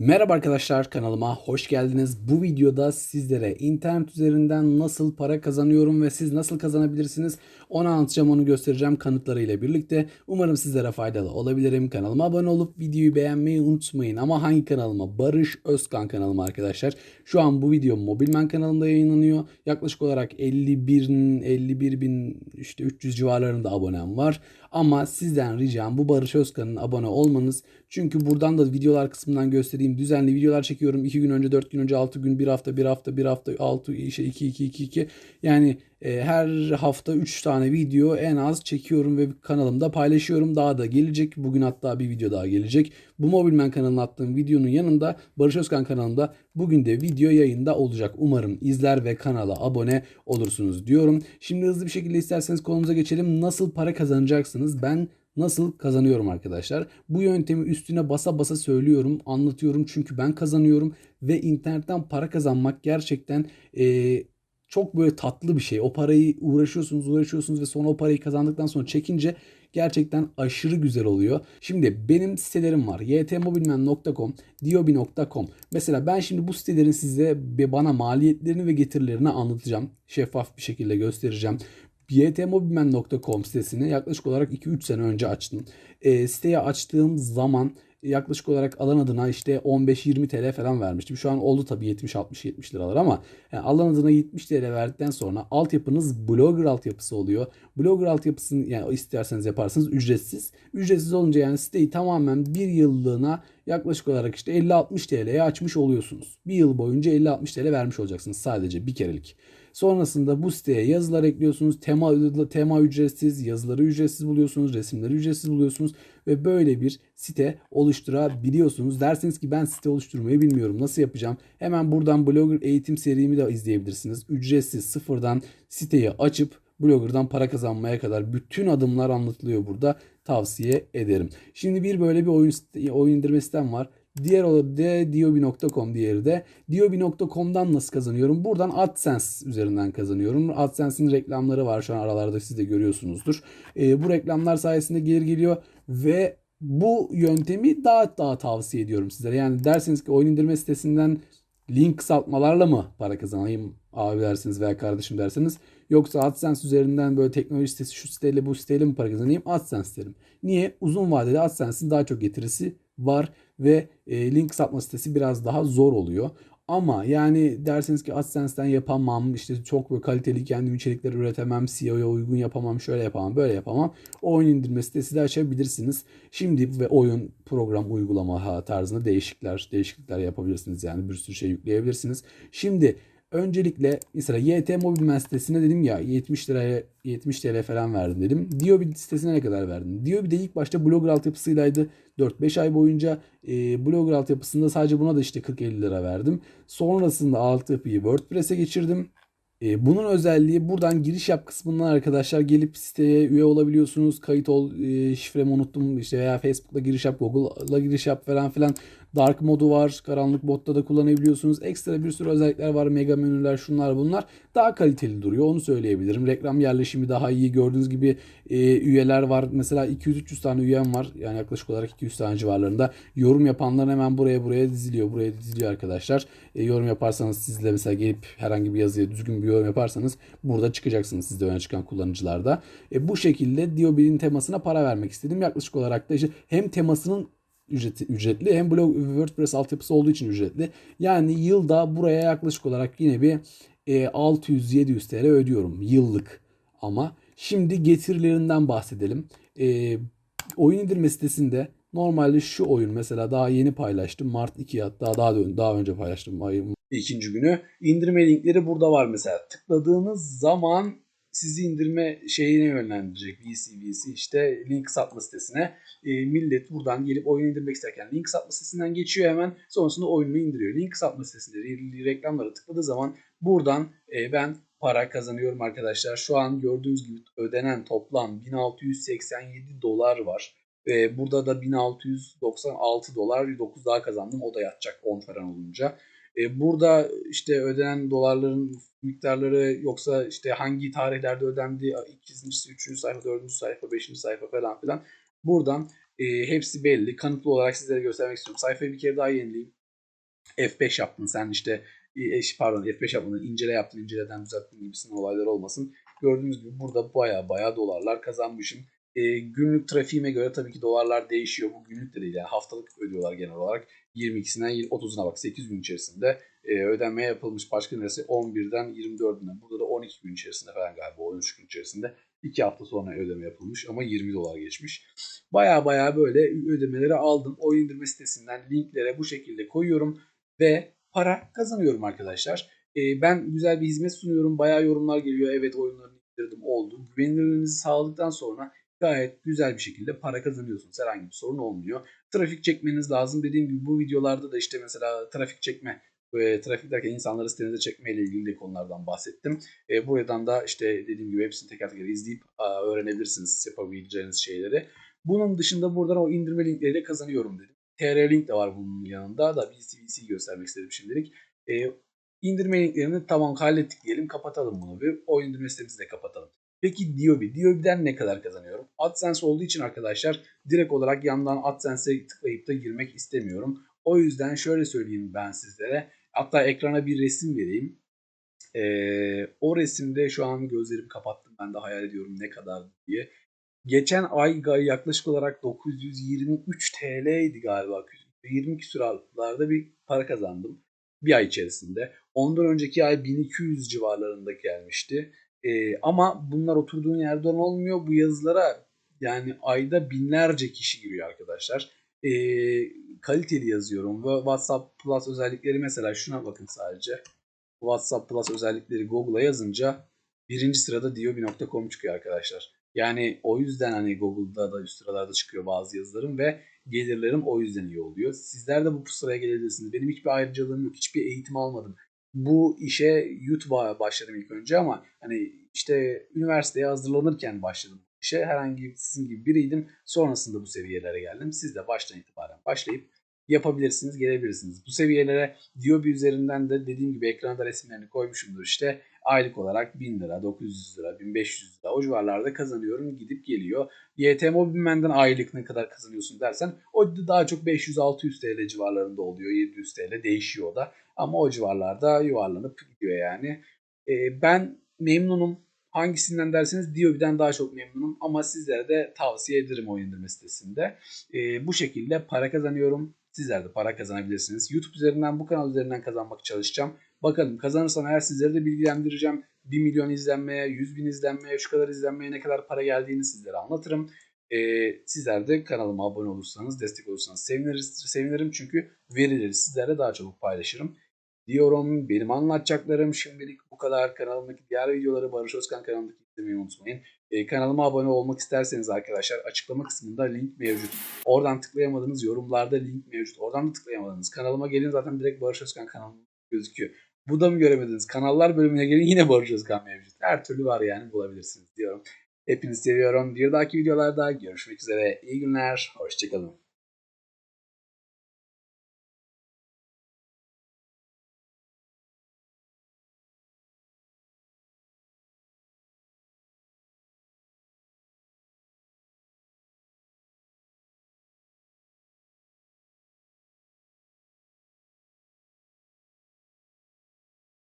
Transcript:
Merhaba arkadaşlar kanalıma hoş geldiniz. Bu videoda sizlere internet üzerinden nasıl para kazanıyorum ve siz nasıl kazanabilirsiniz onu anlatacağım onu göstereceğim kanıtlarıyla birlikte. Umarım sizlere faydalı olabilirim. Kanalıma abone olup videoyu beğenmeyi unutmayın. Ama hangi kanalıma? Barış Özkan kanalıma arkadaşlar. Şu an bu video Mobilman kanalında yayınlanıyor. Yaklaşık olarak 51 51 bin işte 300 civarlarında abonem var. Ama sizden ricam bu Barış Özkan'ın abone olmanız. Çünkü buradan da videolar kısmından göstereyim. Düzenli videolar çekiyorum. 2 gün önce, 4 gün önce, 6 gün, 1 hafta, 1 hafta, 1 hafta, 6, işte 2, 2, 2, 2. Yani e, her hafta 3 tane video en az çekiyorum ve kanalımda paylaşıyorum. Daha da gelecek. Bugün hatta bir video daha gelecek. Bu Mobilman kanalına attığım videonun yanında Barış Özkan kanalında bugün de video yayında olacak. Umarım izler ve kanala abone olursunuz diyorum. Şimdi hızlı bir şekilde isterseniz konumuza geçelim. Nasıl para kazanacaksınız? Ben nasıl kazanıyorum arkadaşlar. Bu yöntemi üstüne basa basa söylüyorum, anlatıyorum çünkü ben kazanıyorum ve internetten para kazanmak gerçekten e, çok böyle tatlı bir şey. O parayı uğraşıyorsunuz, uğraşıyorsunuz ve sonra o parayı kazandıktan sonra çekince gerçekten aşırı güzel oluyor. Şimdi benim sitelerim var. ytmobilman.com, diobi.com. Mesela ben şimdi bu sitelerin size bana maliyetlerini ve getirilerini anlatacağım. Şeffaf bir şekilde göstereceğim ytmobilman.com sitesini yaklaşık olarak 2-3 sene önce açtım. E, siteyi açtığım zaman yaklaşık olarak alan adına işte 15-20 TL falan vermiştim. Şu an oldu tabii 70-60-70 liralar ama yani alan adına 70 TL verdikten sonra altyapınız blogger altyapısı oluyor. Blogger altyapısını yani isterseniz yaparsınız ücretsiz. Ücretsiz olunca yani siteyi tamamen bir yıllığına yaklaşık olarak işte 50-60 TL'ye açmış oluyorsunuz. Bir yıl boyunca 50-60 TL vermiş olacaksınız sadece bir kerelik. Sonrasında bu siteye yazılar ekliyorsunuz. Tema, tema ücretsiz, yazıları ücretsiz buluyorsunuz, resimleri ücretsiz buluyorsunuz ve böyle bir site oluşturabiliyorsunuz. Derseniz ki ben site oluşturmayı bilmiyorum. Nasıl yapacağım? Hemen buradan Blogger eğitim serimi de izleyebilirsiniz. Ücretsiz sıfırdan siteyi açıp Blogger'dan para kazanmaya kadar bütün adımlar anlatılıyor burada. Tavsiye ederim. Şimdi bir böyle bir oyun, oyun indirme sitem var. Diğer olarak de diobi.com diğeri de. Diobi.com'dan nasıl kazanıyorum? Buradan AdSense üzerinden kazanıyorum. AdSense'in reklamları var şu an aralarda siz de görüyorsunuzdur. E, bu reklamlar sayesinde gelir geliyor ve bu yöntemi daha daha tavsiye ediyorum sizlere. Yani derseniz ki oyun indirme sitesinden link kısaltmalarla mı para kazanayım abi dersiniz veya kardeşim derseniz. Yoksa AdSense üzerinden böyle teknoloji sitesi şu siteyle bu siteyle mi para kazanayım? AdSense derim. Niye? Uzun vadede AdSense'in daha çok getirisi var ve e, link satma sitesi biraz daha zor oluyor. Ama yani derseniz ki AdSense'den yapamam, işte çok böyle kaliteli kendim içerikler üretemem, SEO'ya uygun yapamam, şöyle yapamam, böyle yapamam. Oyun indirme sitesi de açabilirsiniz. Şimdi ve oyun program uygulama tarzında değişiklikler, değişiklikler yapabilirsiniz. Yani bir sürü şey yükleyebilirsiniz. Şimdi Öncelikle mesela YT Mobilman sitesine dedim ya 70 liraya 70 TL falan verdim dedim. Diobi sitesine ne kadar verdim? Diobi de ilk başta blogger altyapısıylaydı. 4-5 ay boyunca e, blogger altyapısında sadece buna da işte 40-50 lira verdim. Sonrasında altyapıyı WordPress'e geçirdim. E, bunun özelliği buradan giriş yap kısmından arkadaşlar gelip siteye üye olabiliyorsunuz. Kayıt ol, e, şifremi unuttum işte veya Facebook'la giriş yap, Google'la giriş yap falan filan. Dark modu var. Karanlık botta da kullanabiliyorsunuz. Ekstra bir sürü özellikler var. Mega menüler şunlar bunlar. Daha kaliteli duruyor. Onu söyleyebilirim. Reklam yerleşimi daha iyi. Gördüğünüz gibi e, üyeler var. Mesela 200-300 tane üyem var. Yani yaklaşık olarak 200 tane civarlarında. Yorum yapanlar hemen buraya buraya diziliyor. Buraya diziliyor arkadaşlar. E, yorum yaparsanız sizle mesela gelip herhangi bir yazıya düzgün bir yorum yaparsanız burada çıkacaksınız sizde öne çıkan kullanıcılarda. E, bu şekilde Diobil'in temasına para vermek istedim. Yaklaşık olarak da işte hem temasının ücreti, ücretli hem blog WordPress altyapısı olduğu için ücretli. Yani yılda buraya yaklaşık olarak yine bir e, 600-700 TL ödüyorum yıllık ama. Şimdi getirilerinden bahsedelim. E, oyun indirme sitesinde normalde şu oyun mesela daha yeni paylaştım. Mart 2 hatta daha da, daha önce paylaştım ayın ikinci günü. İndirme linkleri burada var mesela. Tıkladığınız zaman sizi indirme şeyine yönlendirecek. VC işte link satma sitesine. E, millet buradan gelip oyun indirmek isterken link satma sitesinden geçiyor hemen. Sonrasında oyunu indiriyor. Link satma sitesinde reklamlara tıkladığı zaman buradan e, ben para kazanıyorum arkadaşlar. Şu an gördüğünüz gibi ödenen toplam 1687 dolar var. Ve burada da 1696 dolar 9 daha kazandım. O da yatacak 10 falan olunca. E, burada işte ödenen dolarların miktarları yoksa işte hangi tarihlerde ödendi, ikincisi, üçüncü sayfa, dördüncü sayfa, beşinci sayfa falan filan Buradan e, hepsi belli. Kanıtlı olarak sizlere göstermek istiyorum. Sayfayı bir kere daha yenileyim. F5 yaptın sen işte e, eş- pardon F5 yapmadın incele yaptın inceleden düzelttin gibisinden olaylar olmasın. Gördüğünüz gibi burada baya baya dolarlar kazanmışım. E, günlük trafiğime göre tabii ki dolarlar değişiyor. Bu günlük de değil yani haftalık ödüyorlar genel olarak. 22'sinden 30'una bak 8 gün içerisinde e, ödenme yapılmış. Başka neresi 11'den 24'üne. Burada da 12 gün içerisinde falan galiba 13 gün içerisinde. 2 hafta sonra ödeme yapılmış ama 20 dolar geçmiş. Baya baya böyle ödemeleri aldım. O indirme sitesinden linklere bu şekilde koyuyorum ve para kazanıyorum arkadaşlar. E, ben güzel bir hizmet sunuyorum. Bayağı yorumlar geliyor. Evet oyunlarını indirdim oldu. Güvenilirliğinizi sağladıktan sonra gayet güzel bir şekilde para kazanıyorsunuz. Herhangi bir sorun olmuyor. Trafik çekmeniz lazım. Dediğim gibi bu videolarda da işte mesela trafik çekme e, trafik derken insanları sitenize çekme ile ilgili de konulardan bahsettim. E, buradan da işte dediğim gibi hepsini teker teker izleyip a, öğrenebilirsiniz yapabileceğiniz şeyleri. Bunun dışında buradan o indirme linkleriyle kazanıyorum dedim. TR link de var bunun yanında da BCBC göstermek istedim şimdilik. E, indirme linklerini tamam hallettik diyelim kapatalım bunu bir. O indirme sitemizi de kapatalım. Peki Diobi. Diobi'den ne kadar kazanıyorum? AdSense olduğu için arkadaşlar direkt olarak yandan AdSense'e tıklayıp da girmek istemiyorum. O yüzden şöyle söyleyeyim ben sizlere. Hatta ekrana bir resim vereyim. Ee, o resimde şu an gözlerimi kapattım. Ben de hayal ediyorum ne kadar diye. Geçen ay yaklaşık olarak 923 TL'ydi galiba. 20 küsurlarda bir para kazandım. Bir ay içerisinde. Ondan önceki ay 1200 civarlarında gelmişti. Ee, ama bunlar oturduğun yerden olmuyor. Bu yazılara yani ayda binlerce kişi giriyor arkadaşlar. Ee, kaliteli yazıyorum ve WhatsApp Plus özellikleri mesela şuna bakın sadece. WhatsApp Plus özellikleri Google'a yazınca birinci sırada diobi.com çıkıyor arkadaşlar. Yani o yüzden hani Google'da da üst sıralarda çıkıyor bazı yazılarım ve gelirlerim o yüzden iyi oluyor. Sizler de bu sıraya gelebilirsiniz. Benim hiçbir ayrıcalığım yok. Hiçbir eğitim almadım. Bu işe YouTube'a başladım ilk önce ama hani işte üniversiteye hazırlanırken başladım bu işe. Herhangi sizin gibi biriydim. Sonrasında bu seviyelere geldim. Siz de baştan itibaren başlayıp yapabilirsiniz, gelebilirsiniz. Bu seviyelere Diobi üzerinden de dediğim gibi ekranda resimlerini koymuşumdur işte. Aylık olarak 1000 lira, 900 lira, 1500 lira o civarlarda kazanıyorum gidip geliyor. YT Mobilman'dan aylık ne kadar kazanıyorsun dersen o daha çok 500-600 TL civarlarında oluyor. 700 TL değişiyor da. Ama o civarlarda yuvarlanıp gidiyor yani. Ee, ben memnunum. Hangisinden derseniz Diobi'den daha çok memnunum ama sizlere de tavsiye ederim o indirme sitesinde. Ee, bu şekilde para kazanıyorum. Sizler de para kazanabilirsiniz. YouTube üzerinden bu kanal üzerinden kazanmak çalışacağım. Bakalım kazanırsam eğer sizleri de bilgilendireceğim. 1 milyon izlenmeye, 100 bin izlenmeye, şu kadar izlenmeye ne kadar para geldiğini sizlere anlatırım. Ee, sizler de kanalıma abone olursanız, destek olursanız seviniriz, sevinirim. Çünkü verileri sizlerle daha çabuk paylaşırım. Diyorum benim anlatacaklarım şimdilik bu kadar. Kanalımdaki diğer videoları Barış Özkan kanalındaki izlemeyi unutmayın. Ee, kanalıma abone olmak isterseniz arkadaşlar açıklama kısmında link mevcut. Oradan tıklayamadığınız yorumlarda link mevcut. Oradan da tıklayamadınız. Kanalıma gelin zaten direkt Barış Özkan kanalım gözüküyor. Bu da mı göremediniz? Kanallar bölümüne gelin yine Barış Özkan mevcut. Her türlü var yani bulabilirsiniz diyorum. Hepinizi seviyorum. Bir dahaki videolarda görüşmek üzere. İyi günler. Hoşçakalın.